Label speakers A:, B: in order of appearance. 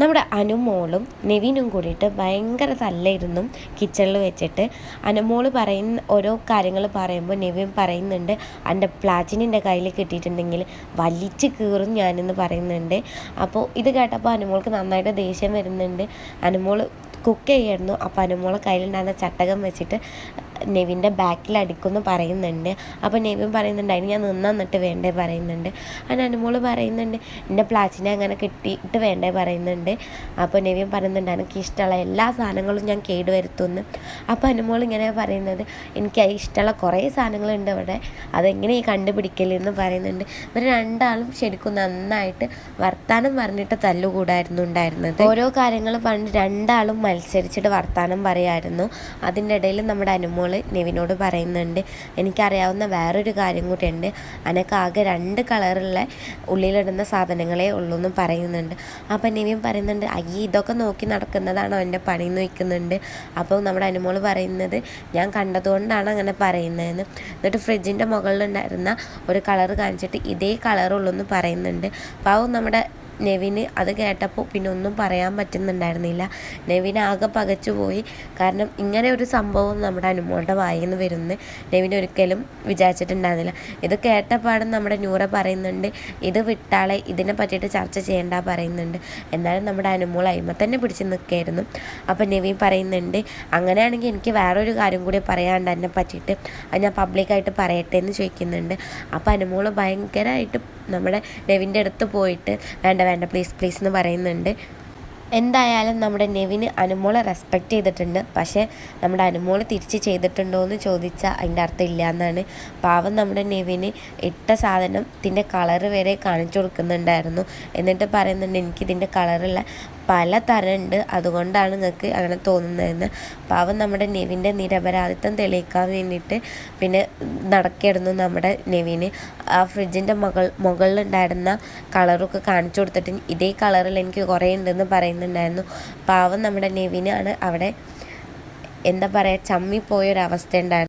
A: നമ്മുടെ അനുമോളും നെവിനും കൂടിയിട്ട് ഭയങ്കര തല്ലായിരുന്നു കിച്ചണിൽ വെച്ചിട്ട്. അനുമോൾ പറയുന്ന ഓരോ കാര്യങ്ങൾ പറയുമ്പോൾ നെവിൻ പറയുന്നുണ്ട് എന്റെ പ്ലാച്ചിനിന്റെ കയ്യിൽ കിട്ടിയിട്ടുണ്ടെങ്കിൽ വലിച്ച് കീറും ഞാനെന്ന് പറയുന്നുണ്ട്. അപ്പോൾ ഇത് കേട്ടപ്പോൾ അനുമോൾക്ക് നന്നായിട്ട് ദേഷ്യം വരുന്നുണ്ട്. അനുമോൾ കുക്ക് ചെയ്യായിരുന്നു. അപ്പോൾ അനുമോളെ കയ്യിലുണ്ടായിരുന്ന ചട്ടകം വെച്ചിട്ട് നെവിന്റെ ബാക്കിൽ അടിക്കുമെന്ന് പറയുന്നുണ്ട്. അപ്പോൾ നെവിൻ പറയുന്നുണ്ട് അതിന് ഞാൻ നിന്നിട്ട് വേണ്ടേ? പറയുന്നുണ്ട്. അതിന് അനുമോൾ പറയുന്നുണ്ട് എന്റെ പ്ലാച്ചിനെ അങ്ങനെ കിട്ടിയിട്ട് വേണ്ടേ? പറയുന്നുണ്ട്. അപ്പോൾ നെവിൻ പറയുന്നുണ്ട് എനിക്ക് ഇഷ്ടമുള്ള എല്ലാ സാധനങ്ങളും ഞാൻ കേടുവരുത്തുന്നു അപ്പോൾ അനുമോൾ ഇങ്ങനെ പറയുന്നത് എനിക്ക് ഇഷ്ടമുള്ള കുറേ സാധനങ്ങളുണ്ട് അവിടെ. അതെങ്ങനെ ഈ കണ്ടുപിടിക്കലെന്ന് പറയുന്നുണ്ട്. ഇവർ രണ്ടാളും ശരിക്കും നന്നായിട്ട് വർത്താനം പറഞ്ഞിട്ട് തല്ലുകൂടായിരുന്നു ഉണ്ടായിരുന്നത്. ഓരോ കാര്യങ്ങളും പറഞ്ഞ് രണ്ടാളും മത്സരിച്ചിട്ട് വർത്താനം പറയായിരുന്നു. അതിന്റെ ഇടയിൽ നമ്മുടെ അനുമോൾ നെവിനോട് പറയുന്നുണ്ട് എനിക്കറിയാവുന്ന വേറൊരു കാര്യം കൂടിയുണ്ട്. അനക്കാകെ രണ്ട് കളറുള്ള ഉള്ളിലിടുന്ന സാധനങ്ങളേ ഉള്ളൂ എന്നും പറയുന്നുണ്ട്. അപ്പം നെവിൻ പറയുന്നുണ്ട് അയ്യേ ഇതൊക്കെ നോക്കി നടക്കുന്നതാണോ എന്റെ പണി? എന്ന് വയ്ക്കുന്നുണ്ട് അപ്പോൾ നമ്മുടെ അനുമോൾ പറയുന്നത് ഞാൻ കണ്ടതുകൊണ്ടാണ് അങ്ങനെ പറയുന്നതെന്ന്. എന്നിട്ട് ഫ്രിഡ്ജിന്റെ മുകളിലുണ്ടായിരുന്ന ഒരു കളർ കാണിച്ചിട്ട് ഇതേ കളറുള്ളൂ എന്ന് പറയുന്നുണ്ട്. അപ്പോൾ നമ്മുടെ നെവിന് അത് കേട്ടപ്പോൾ പിന്നെ ഒന്നും പറയാൻ പറ്റുന്നുണ്ടായിരുന്നില്ല. നെവിൻ ആകെ പകച്ചു പോയി. കാരണം ഇങ്ങനെ ഒരു സംഭവം നമ്മുടെ അനുമോളുടെ വായിൽ നിന്ന് വരുന്നു നെവിൻ ഒരിക്കലും വിചാരിച്ചിട്ടുണ്ടായിരുന്നില്ല. ഇത് കേട്ടപാടും നമ്മുടെ ന്യൂറ പറയുന്നുണ്ട് ഇത് വിട്ടാളെ ഇതിനെ പറ്റിയിട്ട് ചർച്ച ചെയ്യേണ്ട പറയുന്നുണ്ട്. എന്നാലും നമ്മുടെ അനുമോൾ അയിമ തന്നെ പിടിച്ച് നിൽക്കുകയായിരുന്നു അപ്പം നെവിൻ പറയുന്നുണ്ട് അങ്ങനെയാണെങ്കിൽ എനിക്ക് വേറൊരു കാര്യം കൂടി പറയാണ്ട് എന്നെ പറ്റിയിട്ട്. അത് ഞാൻ പബ്ലിക്കായിട്ട് പറയട്ടെ എന്ന് ചോദിക്കുന്നുണ്ട്. അപ്പം അനുമോൾ ഭയങ്കരമായിട്ട് നമ്മുടെ നെവിന്റെ അടുത്ത് പോയിട്ട് വേണ്ട വേണ്ട പ്ലീസ് പ്ലീസ് എന്ന് പറയുന്നുണ്ട്. എന്തായാലും നമ്മുടെ നെവിന് അനുമോളെ റെസ്പെക്റ്റ് ചെയ്തിട്ടുണ്ട്. പക്ഷേ നമ്മുടെ അനുമോൾ തിരിച്ച് ചെയ്തിട്ടുണ്ടോ എന്ന് ചോദിച്ചാൽ അതിന്റെ അർത്ഥം ഇല്ല എന്നാണ്. പാവം നമ്മുടെ നെവിന് ഇട്ട സാധനത്തിന്റെ കളറ് വരെ കാണിച്ചു കൊടുക്കുന്നുണ്ടായിരുന്നു. എന്നിട്ട് പറയുന്നുണ്ട് എനിക്ക് എനിക്കിതിന്റെ കളറുള്ള പല തരമുണ്ട് അതുകൊണ്ടാണ് നിങ്ങൾക്ക് അങ്ങനെ തോന്നുന്നതെന്ന്. പാവം നമ്മുടെ നെവിന്റെ നിരപരാധിത്വം തെളിയിക്കാൻ വേണ്ടിയിട്ട് പിന്നെ നടക്കായിരുന്നു നമ്മുടെ നെവിന്. ആ ഫ്രിഡ്ജിന്റെ മുകൾ മുകളിലുണ്ടായിരുന്ന കളറൊക്കെ കാണിച്ചു കൊടുത്തിട്ട് ഇതേ കളറിൽ എനിക്ക് കുറേ ഉണ്ടെന്ന് പറയുന്നുണ്ടായിരുന്നു. പാവം നമ്മുടെ നെവിനാണ് അവിടെ എന്താ പറയുക ചമ്മിപ്പോയൊരവസ്ഥ ഉണ്ടായിരുന്നു.